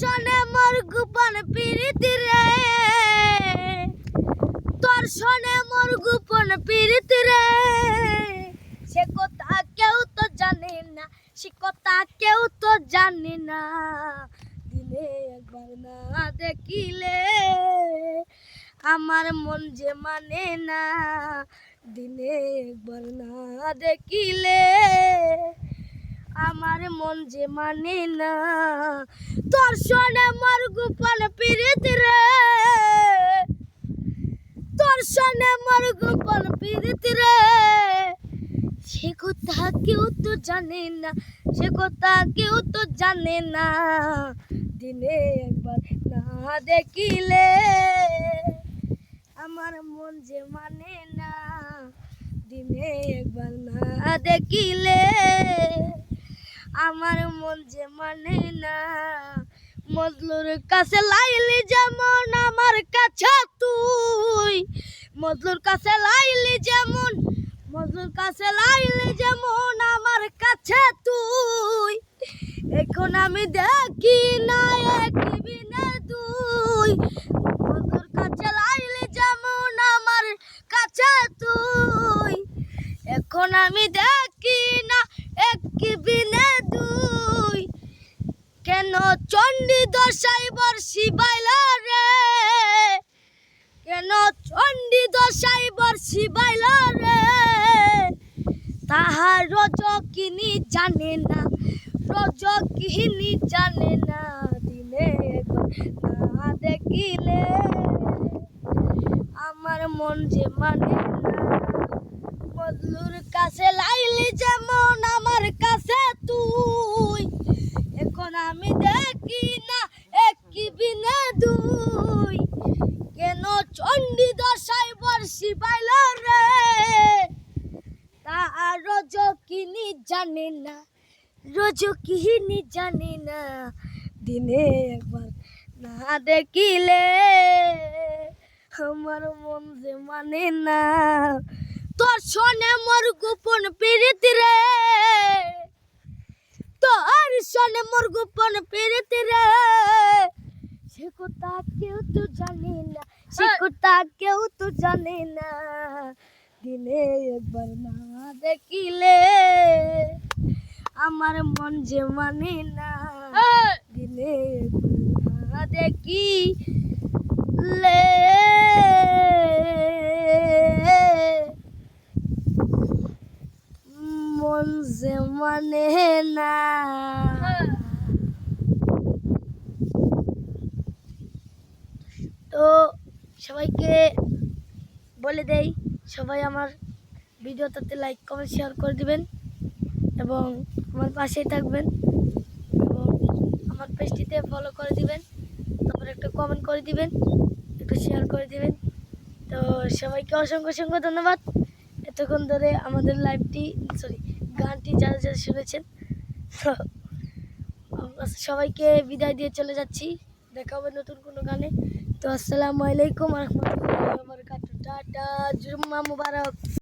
শনে মোর গোপন পিরিতি রে। তোর শনে মোর গোপন পিরিতি রে। সে কথা কেউ তো জানে না, সে কথা কেউ তো জানে না। দিনে একবার না দেখিলে, আমার মন যে মানে না। দিনে একবার না দেখিলে আমার মন যে মানে না। তোর শোনে মোর গোপন পিরিত রে। তোর শোনে মোর গোপন পিরিত রে। সে কথা কেউ তো জানে না, সে কথা কেউ তো জানে না। দিনে একবার না দেখিলে আমার মন যে মানে না। দিনে একবার না দেখিলে আমার মন যে মানে না। মজলুর কাছে লাইলি যেমন আমার কাছে তুই। মজলুর কাছে লাইলি যেমন মজলুর কাছে লাইলি যেমন আমার কাছে তুই। এখন আমি দেখি না একই না দুই। মজলুর কাছে লাইলি যেমন আমার কাছে তুই। এখন আমি দেখি না কেন চণ্ডী দশাই বর্ষি বাইলা রে? কেন চণ্ডী দশাই বর্ষি বাইলা রে? তাহার রজ কিনি জানে না রজ কিনি জানে না, দিনে না দেখিলে। আমার মন যে মানে না বদলুর কাছে লাইলি যেমন আমার কাছে তুই এখন আমি দেখি না একই বিনে দুই কেন চণ্ডী দশাই বর্ষি পাইল রে তা আর রোজ কিনি জানে না রোজ কিনি জানে না দিনে একবার না দেখিলে আমার মন যে মানে না। তোর শোনে মোর গোপন পিরিতি রে তোর শোনে মোর গোপন পিরিতি রে। সে কথা কেউ তো জানে না সে কথা কেউ তো জানে না দিনে একবার না দেখিলে আমার মন যে মানে না। দিলে না দেখিলে মন যে মানে না। তো সবাইকে বলে দেই সবাই আমার ভিডিওটাতে লাইক কমেন্ট শেয়ার করে দিবেন এবং আমার পাশেই থাকবেন এবং আমার পেজটিতে ফলো করে দিবেন, তারপর একটা কমেন্ট করে দিবেন, একটু শেয়ার করে দিবেন। তো সবাইকে অসংখ্য অসংখ্য ধন্যবাদ। এতক্ষণ ধরে আমাদের লাইভটি সরি গানটি যারা যারা শুনেছেন সবাইকে বিদায় দিয়ে চলে যাচ্ছি। দেখা হবে নতুন কোনো গানে। তো আসসালামু আলাইকুম রহমতুল্লাহ টাটা, জুম্মা মুবারক।